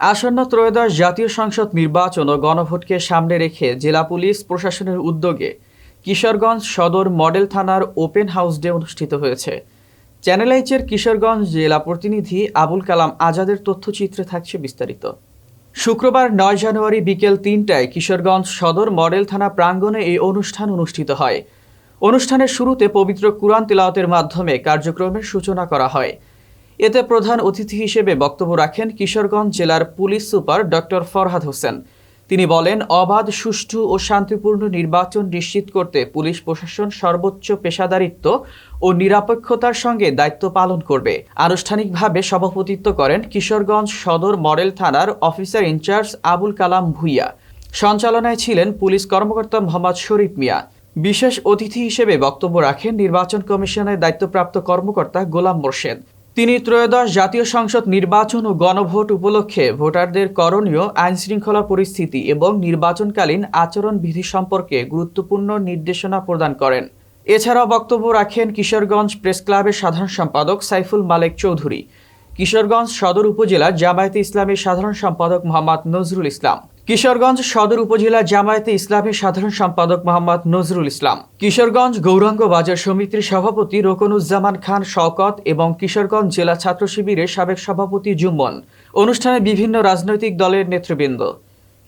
আসন্ন ত্রয়োদশ জাতীয় সংসদ নির্বাচন ও গণভোটকে সামনে রেখে জেলা পুলিশ প্রশাসনের উদ্যোগে কিশোরগঞ্জ সদর মডেল থানার ওপেন হাউস ডে অনুষ্ঠিত হয়েছে। চ্যানেল এইচের কিশোরগঞ্জ জেলা প্রতিনিধি আবুল কালাম আজাদের তথ্যচিত্রে থাকছে বিস্তারিত। শুক্রবার নয় জানুয়ারি বিকেল তিনটায় কিশোরগঞ্জ সদর মডেল থানা প্রাঙ্গণে এই অনুষ্ঠান অনুষ্ঠিত হয়। অনুষ্ঠানের শুরুতে পবিত্র কুরআন তেলাওয়াতের মাধ্যমে কার্যক্রমের সূচনা করা হয়। এতে প্রধান অতিথি হিসেবে বক্তব্য রাখেন কিশোরগঞ্জ জেলার police super doctor Farhad Hossain. তিনি বলেন, অবাধ, সুষ্ঠু ও শান্তিপূর্ণ নির্বাচন নিশ্চিত করতে পুলিশ প্রশাসন সর্বোচ্চ পেশাদারিত্ব ও নিরপেক্ষতার সঙ্গে দায়িত্ব পালন করবে। আনুষ্ঠানিকভাবে সভাপতিত্ব করেন কিশোরগঞ্জ সদর মডেল থানার officer in charge Abul Kalam Bhuiyan. সঞ্চালনায় ছিলেন পুলিশ কর্মকর্তা মোহাম্মদ শরীফ মিয়া। বিশেষ অতিথি হিসেবে বক্তব্য রাখেন নির্বাচন কমিশনের দায়িত্বপ্রাপ্ত কর্মকর্তা গোলাম মোর্শেদ। তিনি ত্রয়োদশ জাতীয় সংসদ নির্বাচন ও গণভোট উপলক্ষে ভোটারদের করণীয় আইনশৃঙ্খলা পরিস্থিতি এবং নির্বাচনকালীন আচরণ বিধি সম্পর্কে গুরুত্বপূর্ণ নির্দেশনা প্রদান করেন। এছাড়াও বক্তব্য রাখেন কিশোরগঞ্জ প্রেস ক্লাবের সাধারণ সম্পাদক সাইফুল মালেক চৌধুরী, কিশোরগঞ্জ সদর উপজেলা জামায়াতে ইসলামের সাধারণ সম্পাদক মোহাম্মদ নজরুল ইসলাম। কিশোরগঞ্জ সদর উপজেলা জামায়াতে ইসলামীর সাধারণ সম্পাদক মোহাম্মদ নজরুল ইসলাম। কিশোরগঞ্জ গৌরাঙ্গ বাজার সমিতির সভাপতি রোকনুজ্জামান খান শওকত এবং কিশোরগঞ্জ জেলা ছাত্র শিবিরের সাবেক সভাপতি জুম্মন অনুষ্ঠানে বিভিন্ন রাজনৈতিক দলের নেতৃবৃন্দ।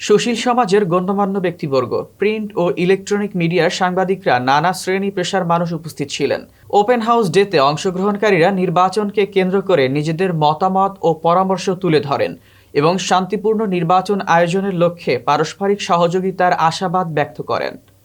সুশীল সমাজের গণ্যমান্য ব্যক্তিবর্গ, প্রিন্ট ও ইলেকট্রনিক মিডিয়ার সাংবাদিকরা নানা শ্রেণি পেশার মানুষ উপস্থিত ছিলেন। ওপেন হাউস ডেতে অংশগ্রহণকারীরা নির্বাচনকে কেন্দ্র করে নিজেদের মতামত ও পরামর্শ তুলে ধরেন। এবং শান্তিপূর্ণ নির্বাচন আয়োজনের লক্ষ্যে পারস্পরিক সহযোগিতার আশাবাদ ব্যক্ত করেন।